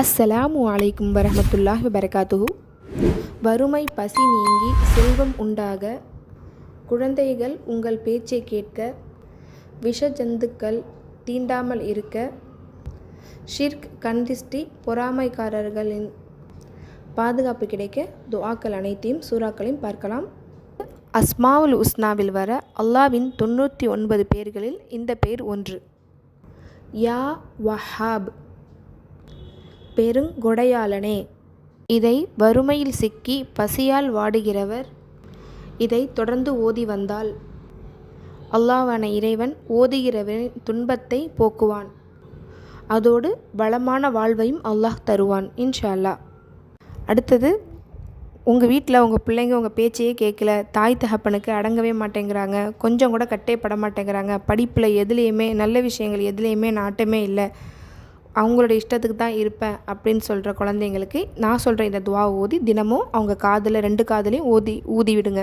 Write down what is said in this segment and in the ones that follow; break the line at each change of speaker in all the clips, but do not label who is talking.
அஸ்ஸலாமு அலைக்கும் வரஹமத்துல்லாஹி வரகாத்துஹு வறுமை பசி நீங்கி செல்வம் உண்டாக குழந்தைகள் உங்கள் பேச்சை கேட்க விஷ ஜந்துக்கள் தீண்டாமல் இருக்க ஷிர்க் கண்திஷ்டி பொறாமைக்காரர்களின் பாதுகாப்பு கிடைக்க துஆக்கள் அனைத்தையும் சூறாக்களையும் பார்க்கலாம். அஸ்மாவுல் உஸ்னாவில் வர அல்லாவின் தொண்ணூற்றி ஒன்பது பேர்களில் இந்த பேர் ஒன்று. யா வஹாப் பெருங்கொடையாளனே. இதை வறுமையில் சிக்கி பசியால் வாடுகிறவர். இதை தொடர்ந்து ஓதி வந்தால் அல்லாவான இறைவன் ஓதுகிறவரின் துன்பத்தை போக்குவான். அதோடு வளமான வாழ்வையும் அல்லாஹ் தருவான் இன்ஷா அல்லாஹ் அடுத்தது உங்கள் வீட்டில் உங்கள் பிள்ளைங்க உங்கள் பேச்சையே கேட்கல தாய் தகப்பனுக்கு அடங்கவே மாட்டேங்கிறாங்க கொஞ்சம் கூட கட்டே பட மாட்டேங்கிறாங்க படிப்பில் எதுலேயுமே நல்ல விஷயங்கள் எதுலேயுமே நாட்டமே இல்லை. அவங்களோட இஷ்டத்துக்கு தான் இருப்பேன் அப்படின்னு சொல்கிற குழந்தைங்களுக்கு நான் சொல்கிற இந்த துவா ஓதி தினமும் அவங்க காதில் ரெண்டு காதலையும் ஓதி ஊதி விடுங்க.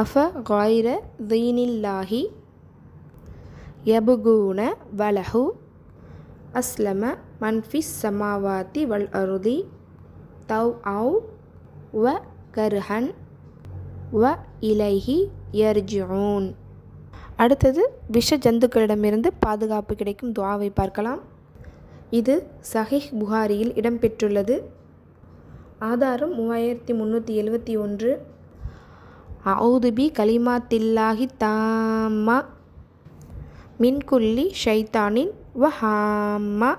அஃப காயிர தீனில்லாஹி யபுகூன வலஹு அஸ்லம மன்ஃபிஸ் சமாவாத்தி வல் அருதி தவ் ஆவ் வ கர்ஹன் வ இலைஹி யர்ஜிஊன். அடுத்தது விஷ ஜந்துக்களிடமிருந்து பாதுகாப்பு கிடைக்கும் துவாவை பார்க்கலாம். இது சஹிஹ் புகாரியில் இடம்பெற்றுள்ளது. ஆதாரம் மூவாயிரத்தி முந்நூற்றி எழுபத்தி ஒன்று. அவுதுபி கலிமாத்தில்லாஹி தாம்மா மின் குல்லி ஷைத்தானின் வஹாம்மா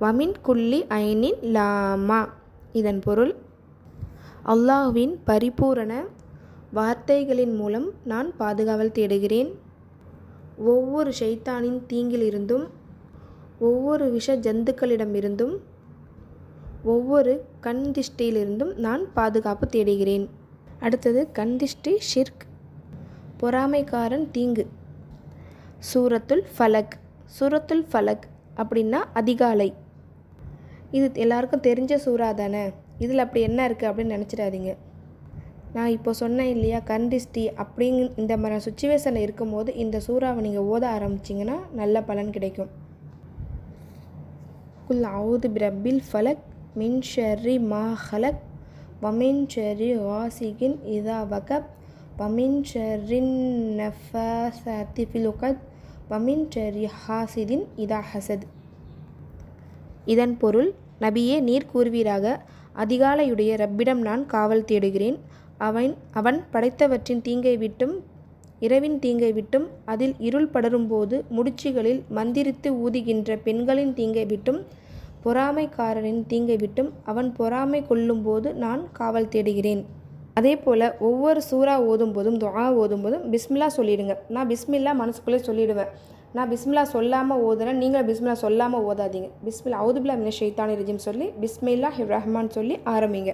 வமின் குல்லி ஐனின் லாமா. இதன் பொருள் அல்லாஹ்வின் பரிபூரண வார்த்தைகளின் மூலம் நான் பாதுகாவல் தேடுகிறேன். ஒவ்வொரு ஷைத்தானின் தீங்கிலிருந்தும் ஒவ்வொரு விஷ ஜந்துக்களிடமிருந்தும் ஒவ்வொரு கண் திஷ்டியிலிருந்தும் நான் பாதுகாப்பு தேடுகிறேன். அடுத்தது கண் திஷ்டி ஷிர்க் பொறாமைக்காரன் தீங்கு. சூரத்துல் ஃபலக் சூரத்துல் ஃபலக் அப்படின்னா அதிகாலை. இது எல்லாருக்கும் தெரிஞ்ச சூறா தானே? இதில் அப்படி என்ன இருக்குது அப்படின்னு நினச்சிடாதீங்க. நான் இப்போ சொன்னேன் இல்லையா கண்டிஸ்டி அப்படிங் இந்த மாதிரி சுச்சுவேஷனில் இருக்கும்போது இந்த சூறாவை நீங்கள் ஓத ஆரம்பிச்சிங்கன்னா நல்ல பலன் கிடைக்கும். குல் அவுது பிரபில் ஃபலக் மின் ஷர்ரி மா ஹலக் வமின் ஷர்ரி வாசிகின் இதா வகப் வமின் ஷெர்ரின் நஃபிலுகத் வமின் ஷர்ரி ஹாசிதின் இதா ஹசத். இதன் பொருள் நபியே நீர் கூறுவீராக அதிகாலையுடைய ரப்பிடம் நான் காவல் தேடுகிறேன். அவன் அவன் படைத்தவற்றின் தீங்கை விட்டும் இரவின் தீங்கை விட்டும் அதில் இருள் படரும்போது முடிச்சுகளில் மந்திரித்து ஊதுகின்ற பெண்களின் தீங்கை விட்டும் பொறாமைக்காரரின் தீங்கை விட்டும் அவன் பொறாமை கொள்ளும்போது நான் காவல் தேடுகிறேன். அதே போல் ஒவ்வொரு சூறா ஓதும்போதும் துவா ஓதும்போதும் பிஸ்மில்லா சொல்லிடுங்க. நான் பிஸ்மில்லா மனசுக்குள்ளே சொல்லிடுவேன். நான் பிஸ்மில்லா சொல்லாமல் ஓதுறேன். நீங்களும் பிஸ்மில்லா சொல்லாமல் ஓதாதீங்க. பிஸ்மில்லா அவுதுபில்லா மின ரஜிம் சொல்லி பிஸ்மில்லா ரஹ்மான் சொல்லி ஆரம்பிங்க.